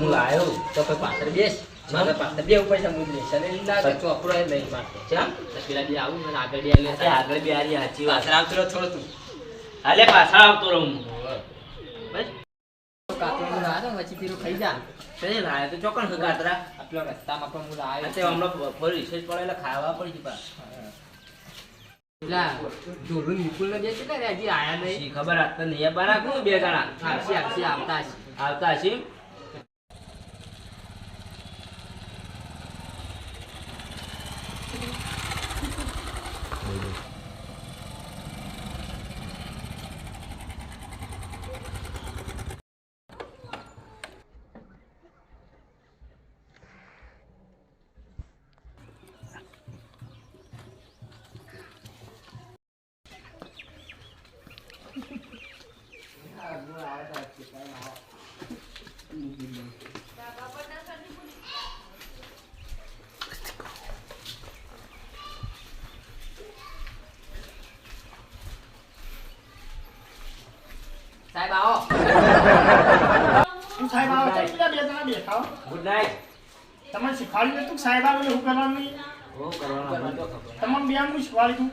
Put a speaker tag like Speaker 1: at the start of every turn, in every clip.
Speaker 1: હું લાયો તો કોઈ પાછળ બેસ. મારે પાછળ બે પૈસા હું લેશે ને લાગે ચોપડો એ નહીં મારતો.
Speaker 2: ચમ?
Speaker 1: તો પેલા બે આવું ને આગળ બે લે
Speaker 2: આગળ બી સાચી વાત.
Speaker 1: પાછળ આવતો રહો થોડો તું.
Speaker 2: હાલે પાછળ આવતો રહું હું. બસ.
Speaker 1: હું લાયો પછી પીરો ખાઈ જા.
Speaker 2: કઈ લાયા તો ચોકન હગાતરા
Speaker 1: આટલો રસ્તામાં પણ હું લાયો
Speaker 2: તે હમણાં ફોર રિસર્ચ પડે એટલે ખાવા પડી પા
Speaker 1: ઢોલું નિકુલ ને જે છે ને હજી આયા નહીં.
Speaker 2: ખબર આજ તો નહીં. બના કોણ બે જણા.
Speaker 1: આવશે આવશે આવતા હશે.
Speaker 2: આવતા હશે
Speaker 1: સાહેબ આવો
Speaker 3: એમ સાહેબ આવો તો પેલા બે જણા બેઠા હો.
Speaker 2: ગુડ નાઇટ
Speaker 3: તમને શીખવાડ્યું નતું કે સાહેબ આવે એટલે હું કરવાનું નહીં
Speaker 2: ઓ કરવાનું તો
Speaker 3: તમને બે હું શીખવાડ્યું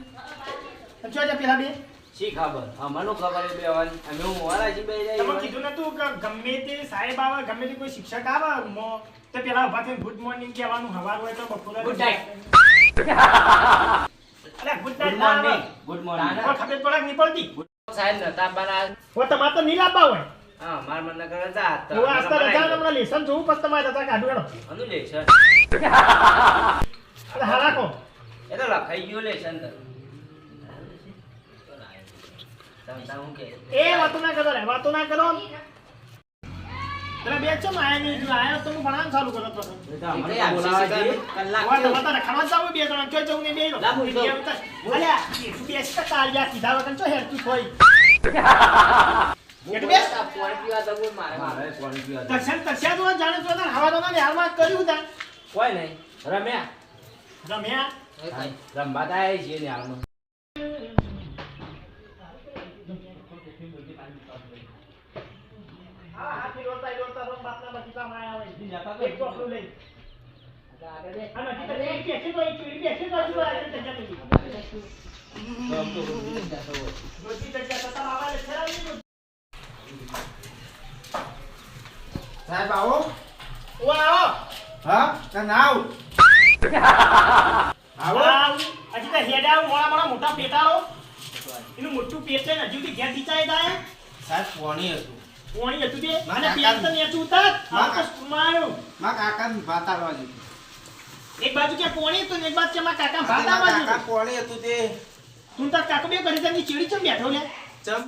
Speaker 3: હતું જો છે પેલા બે
Speaker 2: શી ખબર અમને ખબર એ બેવાની અમે હું મોરા જી બે
Speaker 3: તમે
Speaker 2: જાય
Speaker 3: કીધું નતું કે ગમે તે સાહેબ આવે ગમે તે કોઈ શિક્ષક આવે મો- તો પેલા ઊભા થઈને ગુડ મોર્નિંગ કહેવાનું હવાર હોય તો બપોરે
Speaker 1: ગુડ નાઈટ
Speaker 3: અરે ગુડ
Speaker 2: ગુડ
Speaker 3: નાઇટ ના
Speaker 2: મોર્નિંગ ગુડ મોર્નિંગ
Speaker 3: ખબર પડે નહીં પડતી
Speaker 2: સાહેબ નતા બના
Speaker 3: હો તમારે તો નહીં લાવવા હોય.
Speaker 2: હા માર મને કરે જા તો
Speaker 3: હું આસ્તા રજા હમણાં લેસન જોવું પછી તમારે રજા કાઢું એનો
Speaker 2: અનુ લેશન
Speaker 3: એટલે હા રાખો.
Speaker 2: એ તો લખાઈ ગયો તો. તમ તાર કે
Speaker 3: એ વાતો ના કરો રે વાતો ના કરો. પેલા બે ચમ આયા નહીં જો આયા તો હું ભણાવવાનું ચાલુ કરો તો
Speaker 2: તો બોલાવા જઈએ.
Speaker 1: કલાક
Speaker 3: હોય તમારે તારે ખાવા જાવું બે જણા ચોય જવું ને બે લો.
Speaker 2: લાવો, ઈ તો.
Speaker 3: અલ્યા, એ તું બેસ કે તાળિયા કીધા વગર ચો હેરતું થોઈ. એટલું બેસ.
Speaker 1: પાણી પીવા જવું મારે
Speaker 2: મારે પાણી પીવા જવું.
Speaker 3: તરસ્યા- તરસ્યા તો જાણે તો હવા તો ને હાલમાં કર્યું તા.
Speaker 2: કોઈ નહીં રમ્યા
Speaker 3: રમ્યા.
Speaker 2: રમવા તો આયા છીએ ને હાલમાં
Speaker 4: સાહેબ આવો
Speaker 3: ઓ આવો.
Speaker 4: હા તને આવ આવો
Speaker 3: આવ. હજી તો હેડા મોડા મોડા મોટા પેટાળો. એનું મોટું પેટ છે ને હજુ ઘેર ખીચાય થાય.
Speaker 4: સાહેબ કોણી હતું
Speaker 3: પોણી હતું તે
Speaker 4: કાકા-
Speaker 3: પેટ તો નેચું ઉતાર. આ
Speaker 4: મારા- મા કાકા ભાત આવવા
Speaker 3: એક બાજુ કે કોણી હતું ને એક બાજુ કે મા કાકા ભાત આવવા
Speaker 4: કાકા. કોણી હતું તે.
Speaker 3: તું તાર કાકો બે કરી તેની ચીડી ચમ બેઠો લે
Speaker 4: ચમ.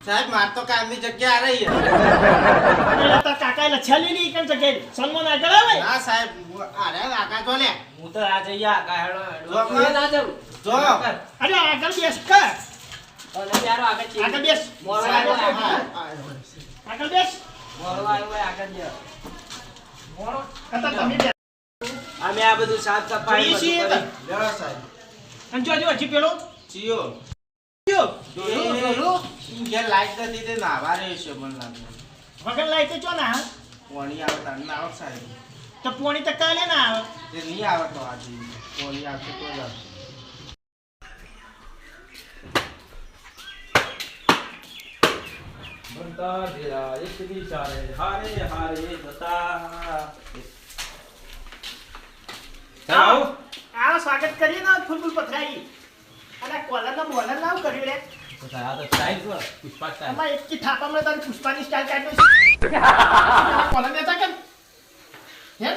Speaker 4: સાહેબ માર તો કામની જગ્યા આ રહી
Speaker 3: એટલે તાર કાકાએ લચ્છા લઈ લી કેમ જગ્યાએ. સન્માન આગળ આવે?
Speaker 4: હા સાહેબ અરે કાકા જો લે
Speaker 2: હું તો આ જઈ આ કાહેડો
Speaker 4: જો
Speaker 2: ના જવું.
Speaker 4: જો.
Speaker 3: અરે આગળ બેસ કર.
Speaker 2: અને યારો આગળ.
Speaker 3: બેસ.
Speaker 2: મોરા
Speaker 4: હા,
Speaker 2: આગળ.
Speaker 3: બેસ.
Speaker 2: મોરો આવ્યો આગળ જઈએ.
Speaker 3: મોરો કતા તમે બેસ
Speaker 2: અમે આ બધું સાફ સફાઈ
Speaker 3: છીએ.
Speaker 2: કરી.
Speaker 4: લ્યો સાહેબ.
Speaker 3: અને જો જો હજી પેલો.
Speaker 4: ચિયો
Speaker 3: જો
Speaker 4: ડોલું, ડોલું. ઈ ઘેર લાઈટ તે? નાવા રહ્યો છે મને લાગે.
Speaker 3: વગર લાઈટ ચો ના.
Speaker 4: કોણી આવે તાર. ના આવે સાહેબ.
Speaker 3: તો પોણી તો કાલે ના આવે.
Speaker 4: તે નહીં આવે તો આજે. પોણી આવશે તો જ આવશે.
Speaker 2: બનતા તેરા એક દિશાએ હારે હારે જતા.
Speaker 3: આવો આવો સ્વાગત કરીએ ને ફૂલ ફૂલ પથરાઈ અને કોલર ના બોલર આવું કર્યું રે?
Speaker 2: પુષ્પા
Speaker 3: સ્ટાઇલ એક થાપામાં તારી પુષ્પાની સ્ટાઇલ કાઢ્યો છે કોલર કેમ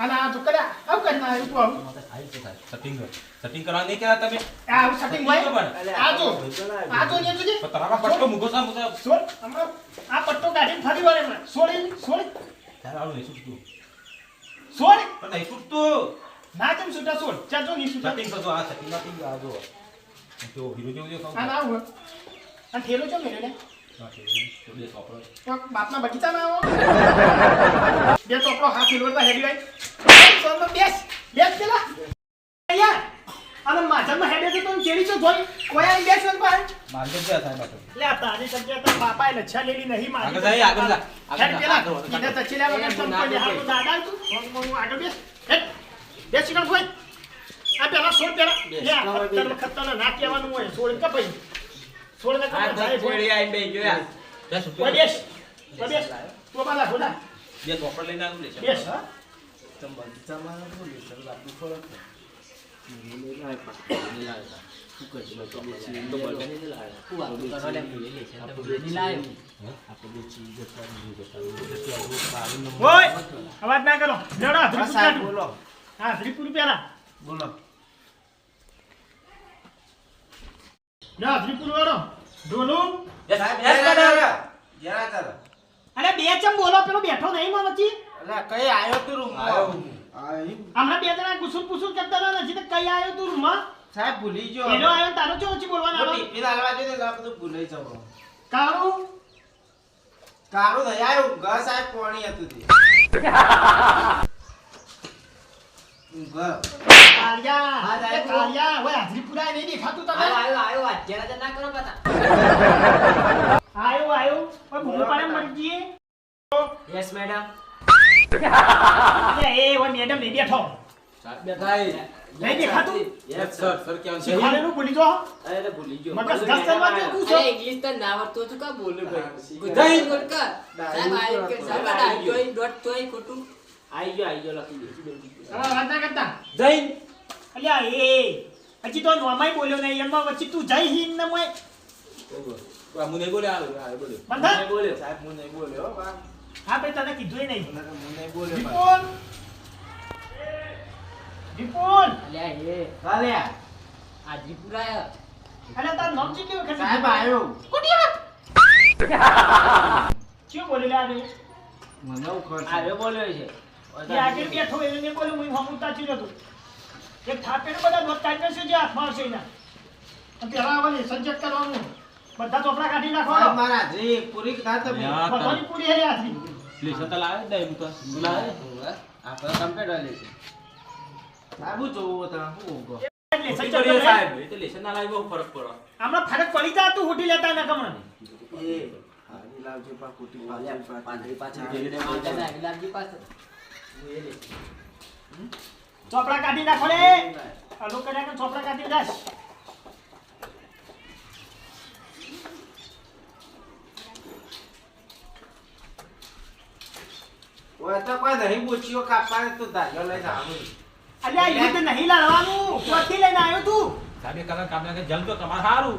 Speaker 3: અને આ તો કર્યા આવું કરી ના તું આવું
Speaker 5: માથે થાય છે કર. setting કરવા નહીં કહેતા તમે.
Speaker 3: આ setting હોય? આ જો આ જો? ને તુજે
Speaker 5: તારા પટ્ટો મૂકો સા મૂકો
Speaker 3: સોળ હમણાં આ પટ્ટો કાઢીને ફરી વાર એમાં સોળી સોળી
Speaker 5: ત્યારે આવું નહીં છૂટતું.
Speaker 3: સોળી
Speaker 5: પણ નહીં છૂટતું.
Speaker 3: ના તેમ છૂટા? સોળ. ચાલ જો નહીં છૂટા.
Speaker 5: આ આ જો. જો હીરો જો
Speaker 3: આ ના આવું અને થેલો ચો મેળ્યો ને
Speaker 5: તો બે ચોપડો.
Speaker 3: બાપના બગીચામાં આવો. બે ચોપડો હાથ ફેરવતા હેડી ભાઈ સોનમાં બેસ બેસ પેલા. અહીંયા. અને માધરમાં હેડે તો તમે ચેડી છો ધોઈ. કોઈ આઈ બેસો ભાઈ
Speaker 5: મારી જગ્યા સાહેબ
Speaker 3: લે આ તારી જગ્યા તો બાપાએ લચ્છા લેલી નહીં મારી
Speaker 5: આગળ જાય, આગળ જા, આગળ
Speaker 3: પેલા,
Speaker 5: આગળ વધ,
Speaker 3: કીધા તચીલા વગર તમે કોઈ તું. આગળ બેસ. હેડ. બેસ આ પેલા છોડ પેલા. લે આ સત્તર ના કહેવાનું હોય છોડ કે ભાઈ. છોડ ને
Speaker 1: આ
Speaker 3: કપાય
Speaker 1: તો ચેડી આઈને બેહી ગયો યાર.
Speaker 5: દસ રૂપિયા.
Speaker 3: બેસ બેસ તું બાલા ખોદા
Speaker 5: બે ચોપડ લઈને આવું લેશે.
Speaker 3: બેસ
Speaker 1: તું વાતો કરવા લે, ભૂલી લેશે. તો ભૂલી લાયો.
Speaker 3: ઓય અવાજ ના કરો
Speaker 4: હા, સાહેબ
Speaker 3: પૂરું
Speaker 4: બોલો
Speaker 3: હા હાથરી પૂરું પેલા
Speaker 4: બોલો
Speaker 3: લે હાથરી પૂરું વાળો ઢોલું
Speaker 4: સાહેબ જરા જરા જરા જરા
Speaker 3: અરે બે ચમ બોલો પેલો બેઠો નહીં માં વચ્ચે
Speaker 4: કઈ આયો તું રૂમ
Speaker 3: હમણાં બે જણા કુસુમ કુસુમ કરતા નથી તો કઈ આવ્યો તું રૂમમાં?
Speaker 4: સાહેબ ભૂલી ગયો
Speaker 3: એનો આવ્યો ને તારો ચો ઓછી બોલવાનો
Speaker 4: હું
Speaker 3: આવ્યો
Speaker 4: ટિફિન આલવા ગયો એટલે આ બધું ભૂલાઈ જવું
Speaker 3: કાળું?
Speaker 4: કાળું નહીં ઘર સાહેબ પાણી હતું તે ઘર
Speaker 3: કાળિયા
Speaker 1: હા,
Speaker 3: એ
Speaker 1: સાહેબ.
Speaker 3: કાળિયા ઓય હાજરી પુરાય નહીં દેખાતું તને
Speaker 1: આયો, આયો, આયો. અત્યારે તો ના આવડતું હતું કાં બોલું ભાઈ? ગુજરાતી બોલ કર. સાહેબ, આઈ સાહેબ,
Speaker 2: આઈ ગયો.
Speaker 1: ખોટું.
Speaker 2: આઈ ગયો આઈ ગયો લખી દે.
Speaker 3: હવે વાત ના કરતા
Speaker 5: જૈન.
Speaker 3: અલ્યા એ હજી તો નોમાય બોલ્યો નહીં એમાં વચ્ચે તું જઈ હિન ને મોય.
Speaker 5: આ મું નહીં બોલ્યો, આ આ બોલ્યો.
Speaker 3: બંધા
Speaker 2: બોલ્યો.
Speaker 4: સાહેબ હું નહીં બોલ્યો હો
Speaker 3: હા ભાઈ તને કીધું નહીં.
Speaker 4: હું નહીં બોલ્યો
Speaker 3: વિપુલ વિપુલ
Speaker 1: અલ્યા, એ.
Speaker 3: અલ્યા તાર નામ કેટલી વખત
Speaker 4: સાહેબ આવ્યો
Speaker 3: શું બોલી લે આવે
Speaker 4: મને ઉખડ
Speaker 2: આવ્યો બોલ્યો છે.
Speaker 3: બેઠો એને હું એક બધા દોત કાઢી છે જે હાથમાં આવશે એના. પેલા આવવાની કરવાનું. બધા ચોપડા કાઢી
Speaker 4: મારા પૂરી
Speaker 3: બધાની પૂરી.
Speaker 5: તો.
Speaker 1: આપણે
Speaker 4: જોવું હું.
Speaker 5: સાહેબ. ના લાવે બહુ ફરક પડે.
Speaker 3: હમણાં ફરક પડી જાય તું હોટી લેતા ના કમણ
Speaker 4: એ. હારી લાવજો પા પાછી
Speaker 1: પાછળ ગયેલી
Speaker 5: રીતે
Speaker 1: માતા પાછળ.
Speaker 3: ચોપડા કાઢી નાખો રે અલો કર્યા કે ચોપડા કાઢી નાખ.
Speaker 4: ઓય તો કોઈ નહીં તું ધાર્યો લઈને આવું.
Speaker 3: અલ્યા એ રીતે નહીં લડવાનું. ક્યાંથી લઈને આવ્યો તું.
Speaker 5: કલાક કામ જલ્દ તો તમારે સારું.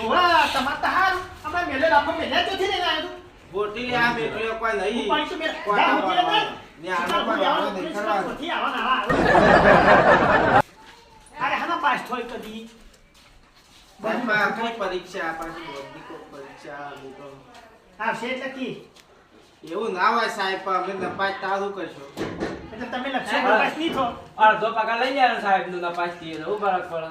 Speaker 3: ઓવા તમાર તો હારું. અમે મેલે રાખો મેલે ચોથી લઈને આવ્યો તું.
Speaker 4: ગોટી લે આ કોઈ નહીં.
Speaker 3: ઉપાડી તો મેલે
Speaker 4: પરીક્ષા
Speaker 3: આવશે એટલે
Speaker 4: એવું ના હોય સાહેબ અમે નપાસ તારું કરશો?
Speaker 3: એટલે તમે લક્ષ્ય નપાસ નહીં થો
Speaker 2: અડધો પગાર લઈ જાય સાહેબનું નપાસથી એવું ફરક પડે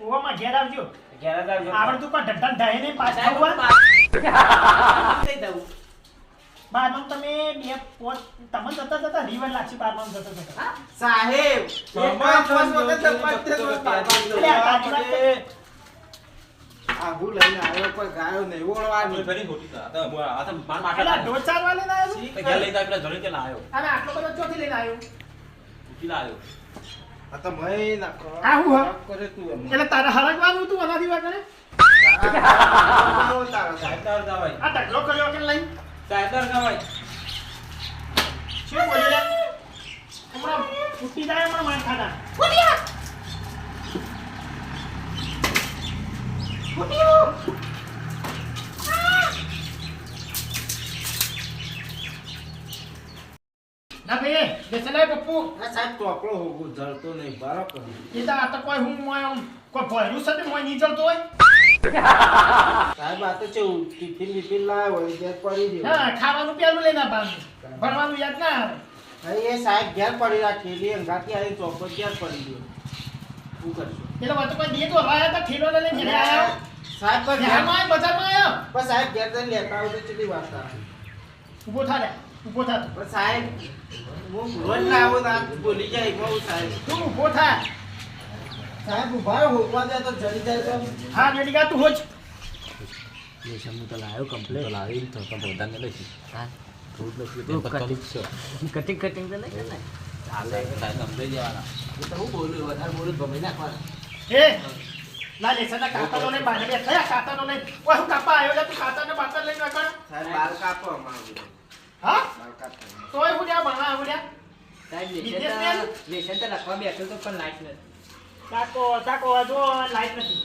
Speaker 3: ઓવામાં ઘેર આવજો.
Speaker 2: ઘેર આવજો.
Speaker 3: આવડતું પણ ઢંઢન ઢાય નહીં
Speaker 1: પાછા
Speaker 3: આવવા
Speaker 1: કહી દઉં.
Speaker 3: બારમાં તમે બે તમને જતા જતા રીવર લાગશે બારમાં જતા જતા
Speaker 4: સાહેબ તો
Speaker 3: વાત
Speaker 4: લઈને આવ્યો કોઈ ગાયો નહીં
Speaker 5: ફરી ખોટી આ તો તો મારા
Speaker 3: આવ્યો
Speaker 5: ઘેર પેલા
Speaker 3: આટલો બધો ચોથી લઈને આવ્યો
Speaker 5: ઉઠી લાવ્યો.
Speaker 4: આ તો મય નાખો
Speaker 3: આ હું
Speaker 4: કરે તું
Speaker 3: એટલે તારે હરગવાનું હતું અનાથી વાગણે
Speaker 4: કરે તારો
Speaker 5: સાહેબ તાર
Speaker 3: આ ઢગલો કર્યો કે લઈને
Speaker 5: સાહેબ તાર જવાય.
Speaker 3: શું બોલ્યો લે હમણાં ફૂટી જાય હમણાં માર ખાધા ના ભાઈ બેસે લાય પપ્પુ
Speaker 4: આ સાહેબ ચોપડો હોગું જળતો નહીં બરાબર
Speaker 3: એ તો આ તો કોઈ હું મોય આમ કોઈ ભર્યું છે તે મોય નહીં જળતો હોય
Speaker 4: સાહેબ આ તો કેવું ટિફિન બિફિન લાવ્યો હોય ઘેર પડી દે
Speaker 3: હા ખાવાનું પેલું લઈને આપવાનું ભણવાનું યાદ ના આવે.
Speaker 4: એ સાહેબ ઘેર પડી રાખેલી અંગાથી આવી ચોપડ ઘેર પડી ગયો? શું કરશું?
Speaker 3: એટલે વાતો કોઈ દે તો હવા તો ઠેલો લઈને ઘરે આવ્યો
Speaker 4: સાહેબ પર
Speaker 3: ઘેરમાં બજારમાં આવ્યો
Speaker 4: પણ સાહેબ ઘેર જઈને લેતા આવું તો ચીલી વાત
Speaker 3: ઊભો થા રે ઊભો થા.
Speaker 4: પણ સાહેબ હું રોજ ના બોલી જાય બહુ સાહેબ.
Speaker 3: તું ઊભો થા.
Speaker 4: સાહેબ ઊભા રહો, હોકવા દે તો જડી જાય તો.
Speaker 3: હા રેડી કા તું હોજ.
Speaker 1: કટિંગ કટિંગ તો નહીં કરે ચાલે એ તો હું બોલું વધારે બોલું તો ગમે નાખવાના
Speaker 3: એ ના લેસન ના કાતરો ને બાંધે થયા કાતરો ને ઓય હું કાપા આવ્યો છે તું કાતર ને બાતર લઈને ના કર
Speaker 4: સાહેબ બાર કાપો અમારું
Speaker 3: હા?
Speaker 4: બાર કાપો.
Speaker 3: તોય હું ત્યાં ભણવા આવ્યો ત્યાં
Speaker 1: સાહેબ લેશન તો લખવા બેઠો તો પણ લાઈટ નથી.
Speaker 3: તાકો તાકો જો લાઈટ નથી.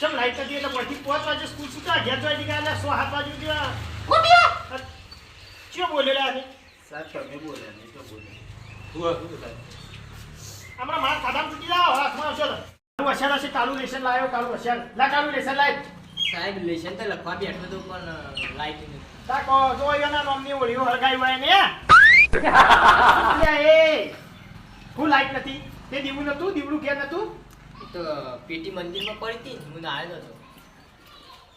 Speaker 3: ચમ લાઈટ નથી? એટલે પછી પાંચ વાગે સ્કૂલ છૂટા ઘેર જોઈ દીધા એટલે સો સાત વાગે ગયા ઉઠ્યા? ચિયો બોલેલા છે.
Speaker 4: સાહેબ તમે બોલ્યા નહીં તો બોલ્યા.
Speaker 3: હમણાં મારા ખાધામાં છૂટી જાઓ હાથમાં આવશો તો. કાલુ વસ્યાલ હશે કાલુ લેશન લાવ્યો કાલુ વસ્યાલ લા કાલુ લેશન લાય.
Speaker 1: સાહેબ લેશન તો લખવા બેઠો તો પણ લાઈટ નહીં.
Speaker 3: તાકો જો એના નામની ઓળીઓ હળગાઈ હોય ને. એ હું લાઈટ નથી. તે દીવું નતું દીવડું ક્યાં નતું
Speaker 1: તો પેટી મંદિરમાં પડી હતી ને, હું આવ્યો નતો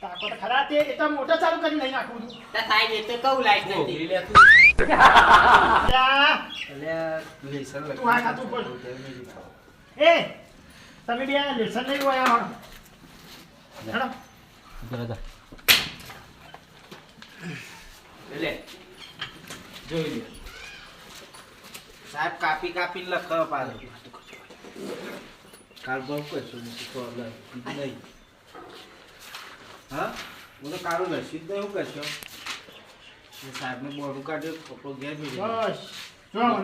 Speaker 3: તાકો તો ખરા તે એ તો મોટો ચાલુ કરી નહીં નાખું છું.
Speaker 1: તા સાહેબ એ તો કહું લાઈટ નથી.
Speaker 3: અલ્યા
Speaker 4: લેસન
Speaker 3: તું આ ખાતું પણ એ તમે બે લેસન લઈ આવ્યા હો હેડો
Speaker 1: એટલે જોઈ લે.
Speaker 4: સાહેબ કાપી કાપીને લખાવ પાડો નથી તો નહીં હા હું તો કાળું લઈશ જ નહીં હું કશો સાહેબને બોડું કાઢ્યું કપડો ઘેર
Speaker 3: બસ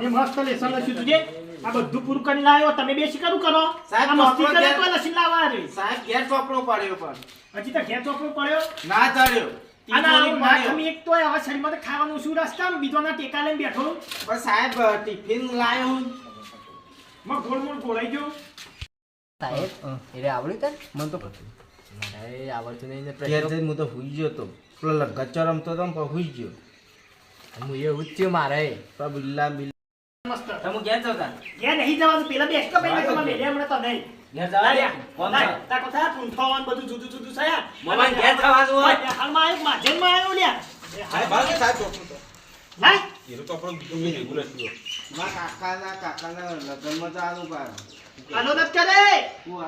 Speaker 3: મસ્ત લેસન લખ્યું તું આ બધું પૂરું કરીને લાવ્યો તમે બે શીખરું કરો
Speaker 4: સાહેબ,
Speaker 3: મસ્તી કરે તો લસી લાવવા રે
Speaker 4: સાહેબ ઘેર ચોપડો પડ્યો પણ
Speaker 3: હજી તો ઘેર ચોપડો પડ્યો
Speaker 4: ના ચડ્યો
Speaker 3: ખાવાનું શું રસ્તામાં બીજોના ટેકા લઈને બેઠો
Speaker 4: પણ સાહેબ ટિફિન લાવ્યો હું
Speaker 3: ગોળ મોળ ગોળાઈ ગયો
Speaker 1: સાહેબ એટલે આવડ્યું તને મને તો મારે આવડતું નહીં ને
Speaker 4: ઘેર જઈને હું તો હુઈ ગયો તો. પેલો ગચ્ચો રમતો તો ને પણ હુઈ ગયો.
Speaker 1: હું એવું જ થયું મારે.
Speaker 4: પણ બિલ્લા બિલ્લા
Speaker 3: મસ્ત.
Speaker 2: તમે ઘેર જતા
Speaker 3: ઘેર નહીં જવાનું પેલા બેસ તો ભાઈ તમે મેલે હમણાં તો નહીં.
Speaker 2: ઘેર જવા દે? કોણ
Speaker 3: ના,
Speaker 2: છે?
Speaker 3: તાકો થયા? બધું જુદું જુદું થયા.
Speaker 2: મોમાં ઘેર જવાનું હોય.
Speaker 3: હાલમાં આવ્યો માધેનમાં આવ્યો લ્યા? એ હાલ- લાય.
Speaker 4: મારા કાકાના કાકાના લગ્નમાં જવાનું પાર
Speaker 3: નથી કરે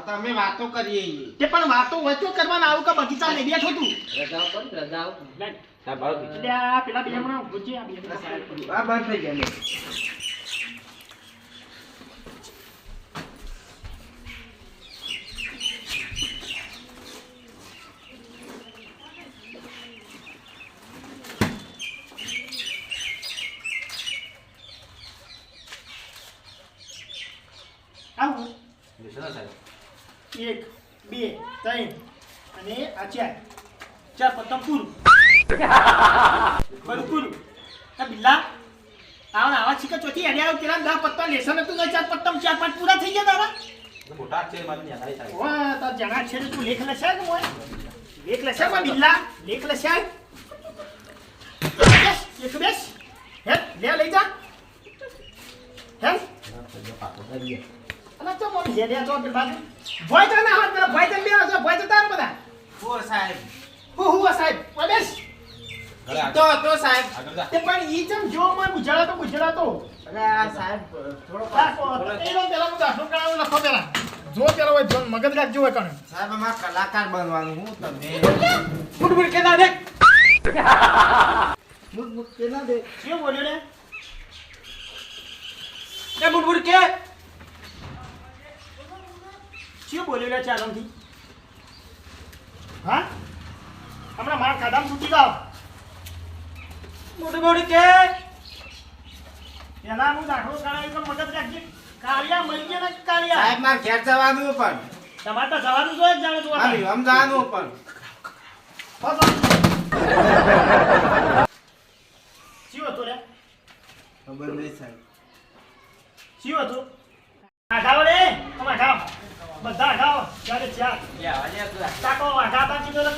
Speaker 4: તમે વાતો કરીએ.
Speaker 3: તે પણ વાતો હોય તો કરવાના આવું કે બગીચા લઈ બેઠો તું
Speaker 1: રજાઓ પણ રજાઓ.
Speaker 3: પેલા બે હમણાં ગુજે. આ
Speaker 4: બંધ થઈ ગયા
Speaker 3: આવું
Speaker 2: લેશન ના સાહેબ.
Speaker 3: એક બે ત્રણ અને આ ચાર ચાર પત્તમ પૂરું બધું પૂરું આ બિલ્લા આવા આવા છીકા ચોથી અડ્યા આવ્યો પેલા દસ પત્તા લેસન હતું તો ચાર પત્તમ ચાર પાંચ પૂરા થઈ ગયા તારા
Speaker 2: તો
Speaker 3: જણા છે તું લેખ લશે કે મોય? લેખ લશે માં બિલ્લા લેખ લશે બેસ એક બેસ. હે લે લઈ જા. હે? અલા તો મોમ લે લે તો પેલા બાજુ ભોય તો ના હોત પેલા ભોય તો બે હશે ભોય તો તાર બધા.
Speaker 4: ઓ સાહેબ.
Speaker 3: હું હું સાહેબ. બેસ.
Speaker 2: અરે
Speaker 4: તો તો સાહેબ.
Speaker 3: તે પણ ઈ જેમ જો મને ગુજરાતો ગુજરાતો
Speaker 4: અરે આ સાહેબ થોડો
Speaker 3: એનો પેલા હું દાખલો કરાવું લખો પેલા. જો ત્યારે હોય જોન મગજ રાખજો હોય કણે.
Speaker 4: સાહેબ અમાર કલાકાર બનવાનું હું તમે
Speaker 3: ફૂટ ફૂટ કેતા દેખ
Speaker 4: મુક મુક કે ના દે.
Speaker 3: શું બોલ્યો ને
Speaker 2: એ બુડબુડ કે?
Speaker 3: શું બોલ્યો લે ચાલમથી હા? હમણાં મારા કાદામ છૂટી જાઓ.
Speaker 2: બુડબુડ કે?
Speaker 3: એના હું દાખલો કરાવી તો મગજ રાખજે. કાળિયા મરી ગયા ને કાળિયા.
Speaker 4: સાહેબ માર ઘેર જવાનું પણ.
Speaker 3: તમારે તો જવાનું જો જ જાણે
Speaker 4: હા
Speaker 3: જોવા.
Speaker 4: આમ જવાનું પણ.
Speaker 3: શું હતું રે?
Speaker 4: ખબર નહીં સાહેબ.
Speaker 3: શું હતું? આઘાવો રે? તમે આઘાવો બધા આઘાવો ચાલે ચાર.
Speaker 2: એ આવા દે તું.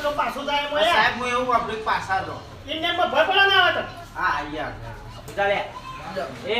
Speaker 3: પેલો પાછો જાય મોય
Speaker 4: સાહેબ હું એવું આપણે પાછા દો
Speaker 3: એને ભર પડે ના આવે તો
Speaker 4: હા અહીંયા
Speaker 2: ઉતાર એ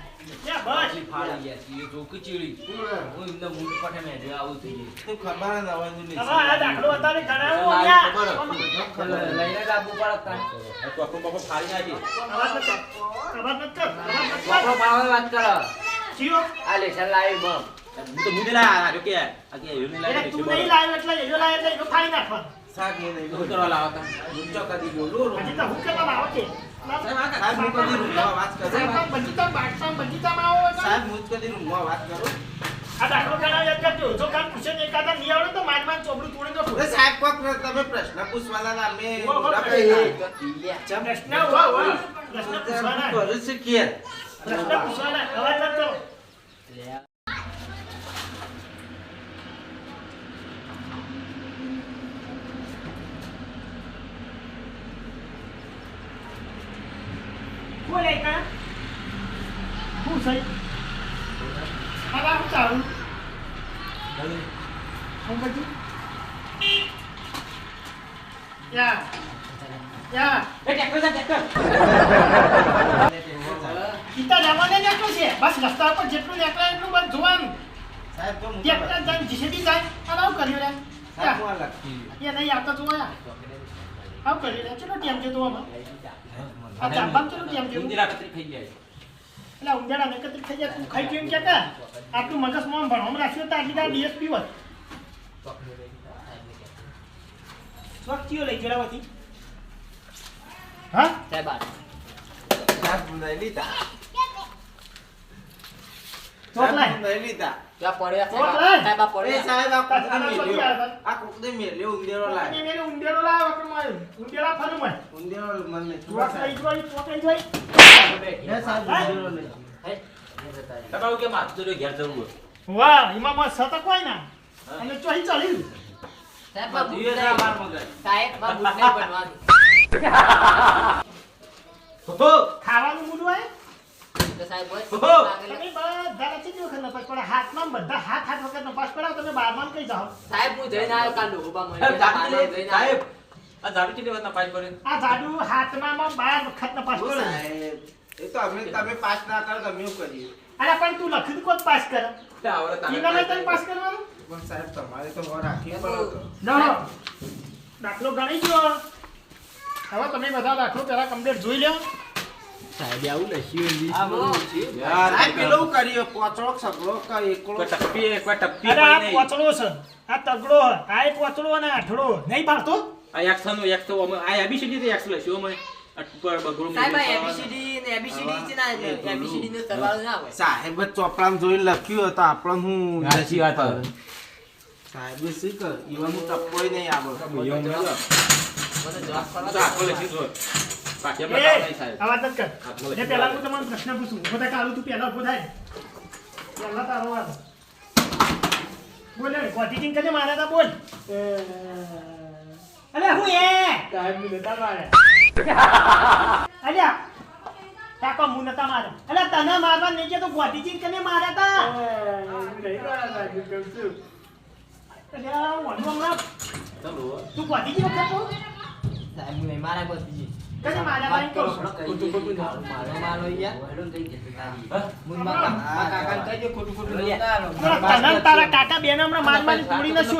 Speaker 2: લે
Speaker 3: બસ
Speaker 2: આટલી ફાડી ગયા છે. એ જો કચીડી. હું એમને મૂળ પઠે મેં જે આવું થઈ ગયું.
Speaker 4: તું ખબર જ હવે તું
Speaker 3: હવે આ દાખલો અત્યારે ગણાવો
Speaker 2: ખબર લઈને જ આપવું પડે તાણ.
Speaker 5: ચોકનું બાપા ફાડી નાખી
Speaker 3: અવાજ નથી કર. અવાજ નથી કર. અવાજ નથી કર.
Speaker 2: ચોપડો પાડવાની વાત કરો.
Speaker 3: જીઓ.
Speaker 2: આ લેશન લાવી બમ.
Speaker 5: હું તો મુદે લાયા જો કે આ કે એવું નહીં
Speaker 3: તું નહીં લાવ્યો એટલે એનો લાવ્યો એટલે એનો ફાડી નાખવાનો.
Speaker 4: સાહેબ હું
Speaker 2: કરવા લાવો તમે?
Speaker 4: ઊંચો બોલું
Speaker 3: હજી તો હું કેવા લાવો છે?
Speaker 4: સાહેબ હું કદી રૂમમાં વાત કરું
Speaker 3: સાહેબ, બંધીતા બાટમાં બંધીતામાં આવો
Speaker 4: સાહેબ હું કદી રૂમમાં વાત કરું
Speaker 3: આ દાખલો ગણાવ યાદ કરજો. જો કાલ પૂછે ને એકાદા નહીં આવડે તો માર માર ચોપડું તોડી નાખો.
Speaker 4: અરે સાહેબ કોક તમે પ્રશ્ન પૂછવાના ના મેં
Speaker 3: પ્રશ્ન. પ્રશ્ન પૂછવાના.
Speaker 4: કે
Speaker 3: પ્રશ્ન પૂછવાના. અવાજ નથી કરો. બોલે કા? છે? આ બા શું ચાલું? શું બધું? યા. યા. ઈતા જવાને નીકળ્યું છે. બસ રસ્તા ઉપર જેટલું નીકળે એટલું બસ જોવાનું.
Speaker 4: સાહેબ તો હું
Speaker 3: ત્યાં જઈને જીસીબી જાય. અને આવું કર્યું રે.
Speaker 4: સાહેબ
Speaker 3: યા.
Speaker 4: હું આ લખી
Speaker 3: એ નહીં આવતા જોયા. આવું કર્યું રે. ચલો ટેમ છે તો આમાં. આ ચાંપામાં ચલો ટેમ છે.
Speaker 2: ઊંધિયા કતરી ખાઈ ગયા.
Speaker 3: એટલે ઊંધિયાના એકત્રિત થઈ જાય તું ખાઈ ગયું એમ કે કે આટલું મગજમાં ભણવામાં રાખ્યું તો આટલી તાર ડીએસપી હોત કયો લઈ ગયેલા હોતી હા
Speaker 2: સાહેબ આ.
Speaker 4: લીધા
Speaker 3: શોખ
Speaker 4: સાહેબ
Speaker 3: લાય
Speaker 4: હું નહીં લીધા
Speaker 2: ત્યાં પડ્યા
Speaker 3: કોક
Speaker 2: સાહેબ. આ- પડ્યા.
Speaker 4: સાહેબ આ
Speaker 3: તારા
Speaker 4: મેલ્યો આ કૂકને મેલ્યો
Speaker 3: અને લાયમાં ઊંધિયાના ફરું માં
Speaker 4: ઊંધેરો મને નહીં
Speaker 3: જોઈ ચોક જોઈ
Speaker 4: એ સાહેબ ઊંધેરો નહીં
Speaker 2: હે? એ જતા રહ્યા.
Speaker 5: તમારું કેમ આ તો ઘેર જવું
Speaker 3: વાહ એમાં મસ્ત સતક હોય ને અને ચોહી ચડ્યું
Speaker 2: સાહેબ આ બુટ નહીં.
Speaker 4: અમાર મગજ
Speaker 2: સાહેબ આ બુટ નહીં બનવાનું.
Speaker 3: ખાવાનું મૂડું હોય
Speaker 2: તો સાહેબ બસ.
Speaker 3: તમે બધા રચી જ વખત નપાસ પડે હાથમાં બધા હાથ હાથ વખત નપાસ પડાવો તમે બારમાં કઈ જાઓ?
Speaker 2: સાહેબ હું જઈને આવ્યો કાલ ડોબા મળી
Speaker 5: સાહેબ,
Speaker 2: ગયા.
Speaker 5: જાગી
Speaker 2: પાછળ
Speaker 5: લે.
Speaker 2: જઈને
Speaker 5: સાહેબ
Speaker 2: આવ્યો.
Speaker 5: આ ઝાડુ કેટલી વાતના પાસ કરે
Speaker 3: આ જાડુ હાથમાં માં બાર વખત નપાસ
Speaker 4: ઓ
Speaker 3: પડે.
Speaker 4: એ તો અમે તમે પાસ ના કરો તમે એવું કરીએ?
Speaker 3: અરે પણ તું લખી કોણ પાસ કરે?
Speaker 5: આવડે
Speaker 3: તને પાસ કરવાનું?
Speaker 4: પણ સાહેબ તમારે તો પડે
Speaker 3: ના દાખલો ગણી ગયો. હવે તમે બધા દાખલો પેલા કમ્પ્લીટ જોઈ લો
Speaker 2: આ બધું છે.
Speaker 4: સાહેબ પેલું કર્યો પોચડો સગડો કે એકલો
Speaker 5: ટપ્પી ટપ્પી
Speaker 3: અરે આ
Speaker 5: નહીં
Speaker 3: પોચડો છે આ તગડો આ એક પોચડો અને આઠડો નહીં પાડતો
Speaker 5: આ એક્સ નો એક્સ અમે આ એબીસીડી તો એક્સ અમે આ
Speaker 2: સાહેબ ચોપડા
Speaker 5: મૂકીને
Speaker 2: ABCD ને ABCD છે ના
Speaker 4: એ તો
Speaker 2: ABCD નો સરવાળો ના હોય
Speaker 4: સાહેબ જ ચોપડામાં જોઈને લખ્યું હતું આપણે હું
Speaker 5: સાચી વાત
Speaker 4: સાહેબ શું કર ઈવન હું ટપ્પોય નહીં આવડતો
Speaker 5: નહીં. તો નહીં
Speaker 3: નથી કર. પહેલા હું તમને પ્રશ્ન પૂછું. ઊભો થાય કાલું તું પહેલા ઊભો થાય. પહેલા તારો વાત બોલે ગોટીચિંગ કરીને માર્યા તા બોલ. અરે હું એ? મને નતા માર્યા અલ્યા નતા તને મારવા નહીં કે તો. ગોટીચિંગ કને માર્યા તા અલ્યા વનુ હમણાં
Speaker 5: ચાલો.
Speaker 3: તું ગોટીચિંગ વખત તો?
Speaker 2: સાહેબ હું નહીં મારા બધી
Speaker 3: કને માર્યા તા એમ કહું છું.
Speaker 2: ખોટું ના મારો મારો. યાર ખોટું ખોટું
Speaker 3: તને ને તારા કાકા બેન હમણાં માર મારી તોડીને શું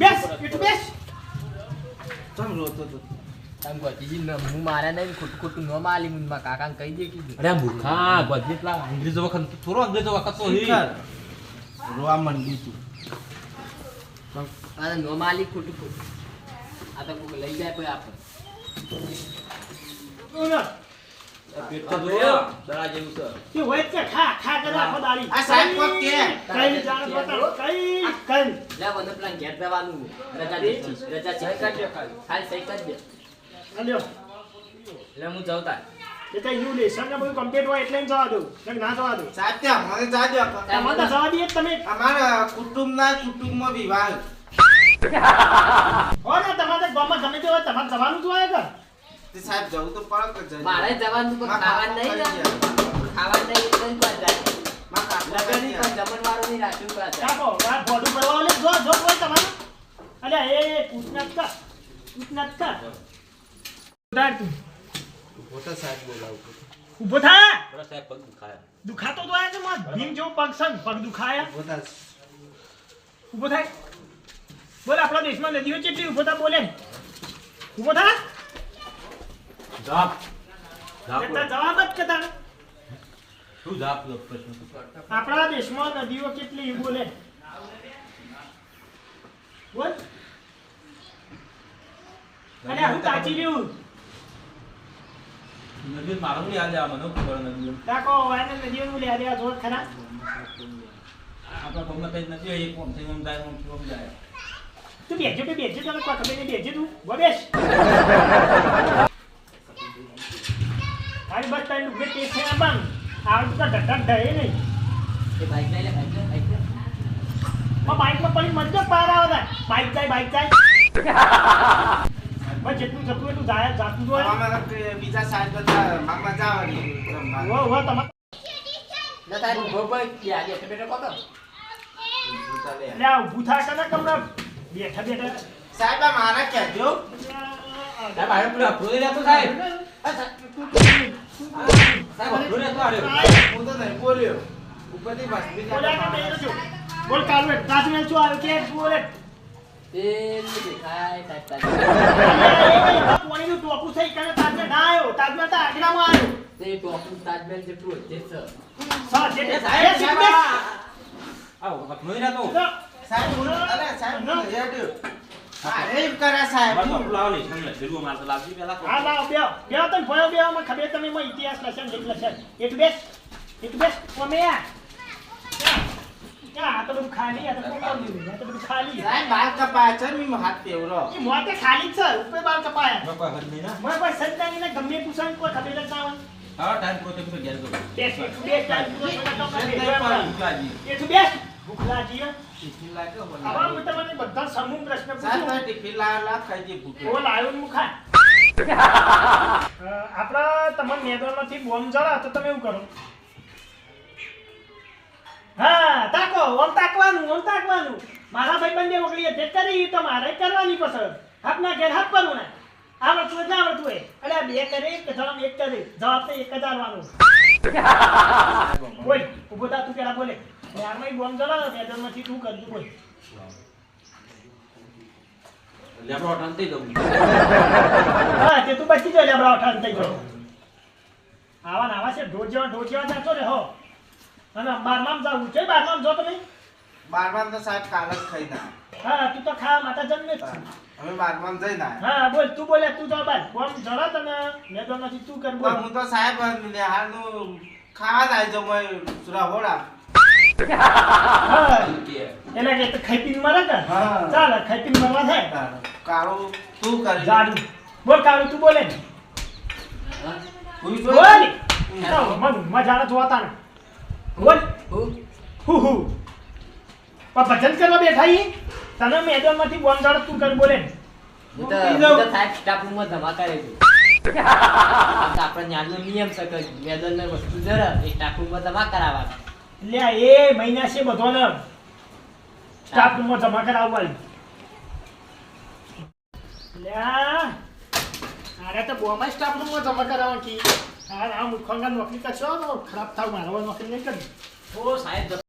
Speaker 3: બેસ એટલું બેસ.
Speaker 4: ચમ રોતો તો.
Speaker 2: હું મારા નહીં ખોટું ખોટું ન માલી મુનમાં કાકા કહી દે કીધું.
Speaker 5: અરે આ મૂર્ખા ગોદડી પેલા અંગ્રેજો વખત થોડો અંગ્રેજો વખત તો હે.
Speaker 4: રોવા મંડી તું.
Speaker 2: આ નો માલી ખોટું ખોટું. આ તો લઈ જાય કોઈ આપણે. મને દે દે દે. એટલે હું જાઉં તાર
Speaker 3: એ કઈ નું લેસન ને બધું કમ્પ્લીટ હોય એટલે જવા દઉં કે ના જવા દઉં તમારે તો જવા દઈએ તમે?
Speaker 4: અમારા કુટુંબના કુટુંબમાં વિવાહ.
Speaker 3: હો ને તમારે ગામમાં ગમે તે હોય તમારે જવાનું જ હોય કે
Speaker 4: તે સાહેબ જવું તો પડે કે
Speaker 2: મારે જવાનું પણ ખાવાનું નહીં ખાવાનું નહીં એટલે કોઈ જાય.
Speaker 4: મારા કાકા
Speaker 2: લગન નહીં પણ જમણવાળું નહીં રાખ્યું કોઈ
Speaker 3: કાકો આ ભોડું ભરવા લે જો જો હોય તમારું. અલ્યા એ કૂટનાટ કર કૂટનાટ કર ઉડાડ તું
Speaker 4: મોટા સાહેબ બોલાવું
Speaker 3: ઊભો થા.
Speaker 5: બરાબર સાહેબ પગ દુખાય.
Speaker 3: દુખાતો તો આયા છે ભીમ જેવો પગ છે પગ દુખાયા. ઊભો થાય. બોલ આપણા દેશમાં નદીઓ કેટલી ઊભો થા બોલે. ઊભો થા?
Speaker 5: જાપ. જવાબ
Speaker 3: જ કહેતા
Speaker 5: શું જાપ લો પ્રશ્ન
Speaker 3: આપણા દેશમાં નદીઓ કેટલી બોલે. બોલ. અને હું કાચી રહ્યું
Speaker 5: નદી મારો યાદ આવે મને ખબર નથી
Speaker 3: તાકો વાયને નદીઓનું લે આલ્યા જોર ખરા
Speaker 5: આપણા ગામમાં કઈ નથી એક ઓમ થઈ ઓમ જાય ઓમ ઓમ જાય
Speaker 3: તું બેસજો કે બેસજો તને કોઈ ખબર નહીં બેસજો તું ઊભો બેસ તારી બસ તારી લુગડે ટેસ્ટ થયા બાન આવડતું તો ઢઢ ઢળે નહીં
Speaker 1: એ બાઈક લઈ લે બાઈક લે બાઈક લે
Speaker 3: માં બાઇકમાં પડી મરજો પાર આવે બાઇક જાય બાઇક જાય બસ જેટલું જતું એટલું જાય જાતું તો હોય.
Speaker 4: અમારા કે બીજા સાહેબ બધા માંગવા જવાની રમવા.
Speaker 3: હો હો તમારે
Speaker 1: ના તારે ઊભો ભાઈ કે આજે એટલે બેઠો કોતો
Speaker 4: જૂતા લે.
Speaker 3: એટલે આ ઊભું થાય કે ના કમરા બેઠા બેઠા.
Speaker 4: સાહેબ આ મારા કહેજો
Speaker 5: સાહેબ આ પેલો અફરો લઈ રહેતો સાહેબ. સાહેબ અફરો રહેતો આરે
Speaker 4: હું તો નહીં બોલ્યો. ઉપરથી
Speaker 3: નહીં રજો. બોલ કાલુ તાજમહેલ શું આવે કે બોલે.
Speaker 1: તેલ દેખાય સાહેબ તારે.
Speaker 3: પાણીનું ટોપું થઈ કાને તાજમહેલ ના આવ્યો. તાજમહેલ તો આગ્રામાં આવ્યો.
Speaker 1: તે ટોપનું તાજમહેલ જેટલું જ છે. સર
Speaker 3: સર જે
Speaker 5: સાહેબ
Speaker 3: સાહેબ
Speaker 5: સાહેબ આ અફરો નહીં રહેતો
Speaker 4: સાહેબ હું અરે સાહેબ હું હેડ્યો. હા એમ કરે સાહેબ.
Speaker 5: અફરો લાવો નહીં સમજ જરૂર મારે તો લાવજી પહેલા
Speaker 3: હા લાવ બેહો. બેહો તને ભયો બેહો. મને ખબર તમે એમાં ઇતિહાસ લખે ને લખે એક બેસ એક બેસ ઓમે આ આ તો બધું ખાલી આ તો દીધું? આ તો બધું ખાલી.
Speaker 4: સાહેબ બાલ કપાય છે મેં હાથ પેવરો
Speaker 3: એ મોતે ખાલી છે ઉપર બાર કપાયા.
Speaker 5: કોઈ હદ નહીં ના?
Speaker 3: મને કોઈ સજ્જાની ને ગમે એ કોઈ ખબર જ ના હોય.
Speaker 5: હા ટાઈમ પૂરો થઈ ગયો ઘેર
Speaker 3: બેસ બેસ ચાલ પૂરો થતા તો કાંઈ ભેગો
Speaker 5: ભૂખલાજી.
Speaker 3: ભૂખલાજી હે.
Speaker 4: ટિફિન લાગ્યો બોલ
Speaker 3: આવા હું તમને બધા સમૂહ પ્રશ્ન
Speaker 4: સાહેબ
Speaker 3: પૂછું.
Speaker 4: ભાઈ ટિફિન લાવેલા ખાઈ જઈ ભૂખ્યો.
Speaker 3: બોલ લાયો ને મુખા આપણા તમારા મેદાનમાંથી બોમ્બ જરા તો તમે એવું કરો. હા તાકો ઓમ તાકવાનું ઓમ તાકવાનું. મારા ભાઈબંધે ઓગળી જે કરી તો મારે કરવાની પસંદ. આપના ઘેર હાથ કરવું ને આવડતું હોય ના આવડતું હોય અરે આ બે કરે કે જવાબ એક કરે. જવાબ તો એક જ આલવાનો. બોલ ઊભો થા તું પેલા બોલે. યારમાં બોમ્બ જરા મેદાનમાંથી તું કરજો બોલ.
Speaker 5: લેબડો અટાણ થઈ જવું
Speaker 3: હા તે તું બચી જાય લેબડા ઉઠાણ થઈ ગયો. આવા ને આવા છે ઢોજવા ઢોર જાતો રે હો. અને બારમામ જાવું છે બારમામ જો તમે
Speaker 4: બારમામ તો સાહેબ કાલ જ ખાઈ ના
Speaker 3: હા તું તો ખાવા માટે જન્મે જ
Speaker 4: હવે બારમામ જઈ ના
Speaker 3: હા બોલ તું બોલે તું જવાબ આલ. કોમ જરા તને મેદાનમાંથી તું કર બોલ.
Speaker 4: હું તો સાહેબ નિહાળનું ખાવા જ આવી જાઉં મેં
Speaker 3: એટલે કે તો ખાઈ પીને મરે કે ચાલ ખાઈ પીને મરવા થાય.
Speaker 4: કાળું તું કરી.
Speaker 3: જાડું. બોલ કાળું તું બોલે ને. બોલ. મન મજાના જોતા ને બોલ.
Speaker 1: હુ?
Speaker 3: હુ પણ ભજન કરવા બેઠા ઈ તને મેદાનમાંથી બોમ જાડો તું કર બોલે ને.
Speaker 1: હું તો સાહેબ સ્ટાફ રૂમમાં ધમાકા રહી છું. નિયમ છે કે મેદાનની વસ્તુ જરા એ રૂમમાં ધમાકા કરાવવા
Speaker 3: લે એ મહિના છે બધોને. સ્ટાફ રૂમમાં જમા કરાવવાની લે અરે તો બોમાં સ્ટાફ રૂમમાં જમા કરાવવાની કી. આ મુખંગા નોકરી કરશો? ખરાબ થાવ મારો નોકરી નહીં કરી
Speaker 5: ઓ સાહેબ